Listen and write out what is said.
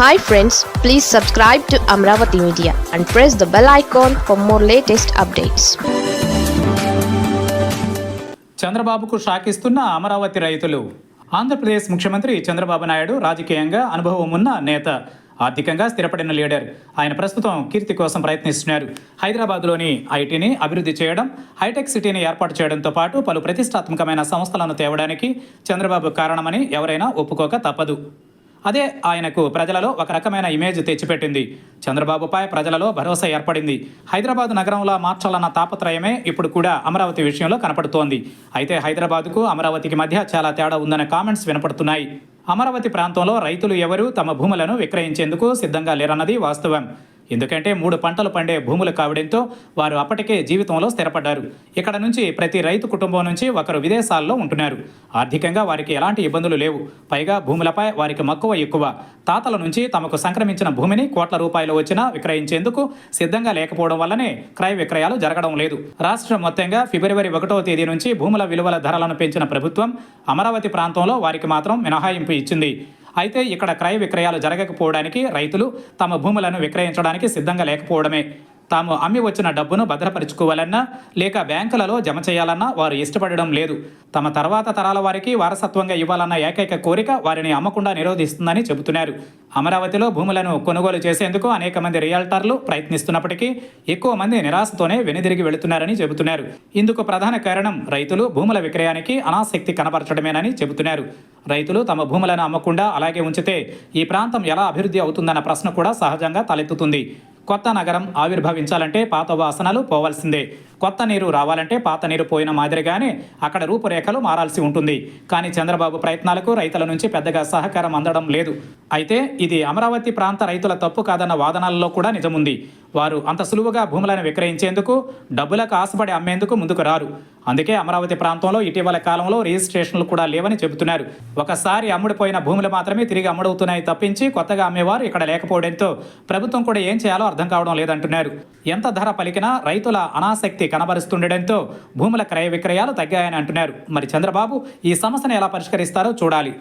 Hi friends please subscribe to Amaravati media and press the bell icon for more latest updates చంద్రబాబుకు షాకిస్తున్న అమరావతి రైతులు. ఆంధ్రప్రదేశ్ ముఖ్యమంత్రి చంద్రబాబు నాయుడు రాజకీయంగా అనుభవం ఉన్న నేత ఆర్థికంగా స్థిరపడిన లీడర్. ఆయన ప్రస్తుతం కీర్తి కోసం ప్రయత్నిస్తున్నారు. హైదరాబాద్లోని ఐటీని అభివృద్ధి చేయడం హైటెక్ సిటీని ఏర్పాటు చేయడంతో పాటు పలు ప్రతిష్టాత్మకమైన సంస్థలను తేవడానికి చంద్రబాబు కారణమని ఎవరైనా ఒప్పుకోక తప్పదు. అదే ఆయనకు ప్రజలలో ఒక రకమైన ఇమేజ్ తెచ్చిపెట్టింది. చంద్రబాబుపై ప్రజలలో భరోసా ఏర్పడింది. హైదరాబాద్ నగరంలో మార్చాలన్న తాపత్రయమే ఇప్పుడు కూడా అమరావతి విషయంలో కనపడుతోంది. అయితే హైదరాబాద్కు అమరావతికి మధ్య చాలా తేడా ఉందన్న కామెంట్స్ వినపడుతున్నాయి. అమరావతి ప్రాంతంలో రైతులు ఎవరూ తమ భూములను విక్రయించేందుకు సిద్ధంగా లేరన్నది వాస్తవం. ఎందుకంటే మూడు పంటలు పండే భూములు కావడంతో వారు అప్పటికే జీవితంలో స్థిరపడ్డారు. ఇక్కడ నుంచి ప్రతి రైతు కుటుంబం నుంచి ఒకరు విదేశాల్లో ఉంటున్నారు. ఆర్థికంగా వారికి ఎలాంటి ఇబ్బందులు లేవు. పైగా భూములపై వారికి మక్కువ ఎక్కువ. తాతల నుంచి తమకు సంక్రమించిన భూమిని కోట్ల రూపాయలు వచ్చినా విక్రయించేందుకు సిద్ధంగా లేకపోవడం వల్లనే క్రయ విక్రయాలు జరగడం లేదు. రాష్ట్రం మొత్తంగా ఫిబ్రవరి ఒకటవ తేదీ నుంచి భూముల విలువల ధరలను పెంచిన ప్రభుత్వం అమరావతి ప్రాంతంలో వారికి మాత్రం మినహాయింపు ఇచ్చింది. అయితే ఇక్కడ క్రయ విక్రయాలు జరగకపోవడానికి రైతులు తమ భూములను విక్రయించడానికి సిద్ధంగా లేకపోవడమే. తాము అమ్మి వచ్చిన డబ్బును భద్రపరుచుకోవాలన్నా లేక బ్యాంకులలో జమ చేయాలన్నా వారు ఇష్టపడడం లేదు. తమ తర్వాత తరాల వారికి వారసత్వంగా ఇవ్వాలన్న ఏకైక కోరిక వారిని అమ్మకుండా నిరోధిస్తుందని చెబుతున్నారు. అమరావతిలో భూములను కొనుగోలు చేసేందుకు అనేక మంది రియాల్టర్లు ప్రయత్నిస్తున్నప్పటికీ ఎక్కువ మంది నిరాశతోనే వెనుదిరిగి వెళుతున్నారని చెబుతున్నారు. ఇందుకు ప్రధాన కారణం రైతులు భూముల విక్రయానికి అనాసక్తి కనబరచడమేనని చెబుతున్నారు. రైతులు తమ భూములను అమ్మకుండా అలాగే ఉంచితే ఈ ప్రాంతం ఎలా అభివృద్ధి అవుతుందన్న ప్రశ్న కూడా సహజంగా తలెత్తుతుంది. కొత్త నగరం ఆవిర్భవించాలంటే పాత వాసనలు పోవాల్సిందే. కొత్త నీరు రావాలంటే పాత నీరు పోయిన మాదిరిగానే అక్కడ రూపురేఖలు మారాల్సి ఉంటుంది. కానీ చంద్రబాబు ప్రయత్నాలకు రైతుల నుంచి పెద్దగా సహకారం అందడం లేదు. అయితే ఇది అమరావతి ప్రాంత రైతుల తప్పు కాదన్న వాదనల్లో కూడా నిజముంది. వారు అంత సులువుగా భూములను విక్రయించేందుకు డబ్బులకు ఆశపడి అమ్మేందుకు ముందుకు రారు. అందుకే అమరావతి ప్రాంతంలో ఇటీవల కాలంలో రిజిస్ట్రేషన్లు కూడా లేవని చెబుతున్నారు. ఒకసారి అమ్ముడిపోయిన భూములు మాత్రమే తిరిగి అమ్ముడవుతున్నాయి తప్పించి కొత్తగా అమ్మేవారు ఇక్కడ లేకపోవడంతో ప్రభుత్వం కూడా ఏం చేయాలో అర్థం అర్థం కావడం లేదంటున్నారు. ఎంత ధర పలికినా రైతుల అనాసక్తి కనబరుస్తుండటంతో భూముల క్రయ విక్రయాలు తగ్గాయని అంటున్నారు. మరి చంద్రబాబు ఈ సమస్యను ఎలా పరిష్కరిస్తారో చూడాలి.